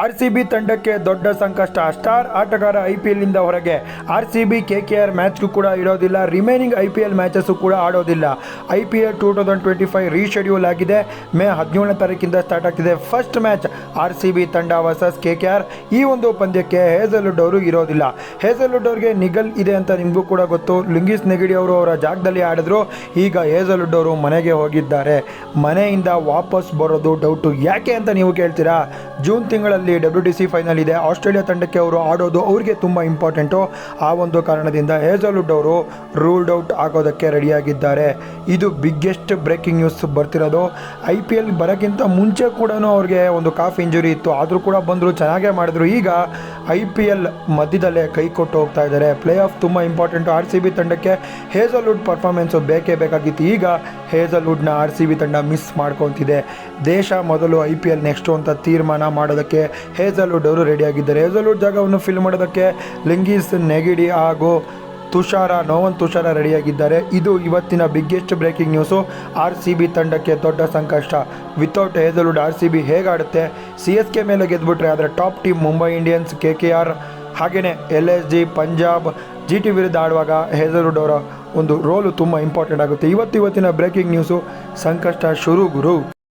R C B ತಂಡಕ್ಕೆ ದೊಡ್ಡ ಸಂಕಷ್ಟ. ಸ್ಟಾರ್ ಆಟಗಾರ ಐ ಪಿ ಎಲ್ನಿಂದ ಹೊರಗೆ. R C B K K R ಮ್ಯಾಚ್ಗೂ ಕೂಡ ಇರೋದಿಲ್ಲ. Remaining I P L matches ಕೂಡ ಆಡೋದಿಲ್ಲ. I P L two thousand twenty five reschedule ಆಗಿದೆ. ಮೇ ಹದಿನೇಳನೇ ತಾರೀಕಿಂದ ಸ್ಟಾರ್ಟ್ ಆಗ್ತಿದೆ first match R C B ತಂಡ ವರ್ಸಸ್ ಕೆ ಕೆ ಆರ್. ಈ ಒಂದು ಪಂದ್ಯಕ್ಕೆ ಹೇಸಲ್ವುಡ್ ಅವರು ಇರೋದಿಲ್ಲ. ಹೇಸಲ್ವುಡ್ ಅವ್ರಿಗೆ ನಿಗಲ್ ಇದೆ ಅಂತ ನಿಮಗೂ ಕೂಡ ಗೊತ್ತು. ಲಿಂಗಿಸ್ ನೆಗಡಿ ಅವರು ಅವರ ಜಾಗದಲ್ಲಿ ಆಡಿದ್ರು. ಈಗ ಹೇಸಲ್ವುಡ್ ಅವರು ಮನೆಗೆ ಹೋಗಿದ್ದಾರೆ. ಮನೆಯಿಂದ ವಾಪಸ್ ಬರೋದು ಡೌಟು ಯಾಕೆ ಅಂತ ನೀವು ಕೇಳ್ತೀರಾ? ಜೂನ್ ತಿಂಗಳಲ್ಲಿ ಡಬ್ಲ್ಯೂ ಟಿ ಸಿ ಫೈನಲ್ ಇದೆ. ಆಸ್ಟ್ರೇಲಿಯಾ ತಂಡಕ್ಕೆ ಅವರು ಆಡೋದು ಅವರಿಗೆ ತುಂಬ ಇಂಪಾರ್ಟೆಂಟು ಆ ಒಂದು ಕಾರಣದಿಂದ ಹೇಸಲ್ವುಡ್ ಅವರು ರೂಲ್ಡ್ ಔಟ್ ಆಗೋದಕ್ಕೆ ರೆಡಿಯಾಗಿದ್ದಾರೆ ಇದು ಬಿಗ್ಗೆಸ್ಟ್ ಬ್ರೇಕಿಂಗ್ ನ್ಯೂಸ್ ಬರ್ತಿರೋದು. ಐ ಪಿ ಎಲ್ ಬರೋಕ್ಕಿಂತ ಮುಂಚೆ ಕೂಡ ಅವ್ರಿಗೆ ಒಂದು ಕಾಫ್ ಇಂಜುರಿ ಇತ್ತು. ಆದರೂ ಕೂಡ ಬಂದರು, ಚೆನ್ನಾಗೇ ಮಾಡಿದ್ರು. ಈಗ ಐ ಪಿ ಎಲ್ ಮಧ್ಯದಲ್ಲೇ ಕೈ ಕೊಟ್ಟು ಹೋಗ್ತಾ ಇದ್ದಾರೆ. ಪ್ಲೇ ಆಫ್ ತುಂಬ ಇಂಪಾರ್ಟೆಂಟು. ಆರ್ ಸಿ ಬಿ ತಂಡಕ್ಕೆ ಹೇಸಲ್ವುಡ್ ಪರ್ಫಾರ್ಮೆನ್ಸು ಬೇಕೇ ಬೇಕಾಗಿತ್ತು. ಈಗ ಹೇಸಲ್ವುಡ್ನ ಆರ್ ಸಿ ಬಿ ತಂಡ ಮಿಸ್ ಮಾಡ್ಕೊತಿದೆ. ದೇಶ ಮೊದಲು ಐ ಪಿ ಎಲ್ ನೆಕ್ಸ್ಟು ಅಂತ ತೀರ್ಮಾನ ಮಾಡೋದಕ್ಕೆ ಹೇಸಲ್ವುಡ್ ಅವರು ರೆಡಿಯಾಗಿದ್ದಾರೆ ಹೇಸಲ್ವುಡ್ ಜಾಗವನ್ನು ಫಿಲ್ ಮಾಡೋದಕ್ಕೆ ಲಿಂಗೀಸ್ ನೆಗಿಡಿ ಹಾಗೂ ತುಷಾರ, ನೋವನ್ ತುಷಾರ ರೆಡಿಯಾಗಿದ್ದಾರೆ. ಇದು ಇವತ್ತಿನ biggest breaking news R C B ತಂಡಕ್ಕೆ ದೊಡ್ಡ ಸಂಕಷ್ಟ. Without Hazlewood R C B ಹೇಗಾಡುತ್ತೆ? C S K ಮೇಲೆ ಗೆದ್ದುಬಿಟ್ರೆ ಆದರೆ top team Mumbai Indians K K R ಹಾಗೆಯೇ L S G Punjab G T ವಿರುದ್ಧ ಆಡುವಾಗ ಹೇಜಲ್ವುಡ್ ಅವರ ಒಂದು ರೋಲು ತುಂಬ ಇಂಪಾರ್ಟೆಂಟ್ ಆಗುತ್ತೆ. ಇವತ್ತು ಇವತ್ತಿನ ಬ್ರೇಕಿಂಗ್ ನ್ಯೂಸು ಸಂಕಷ್ಟ ಶುರು ಗುರು.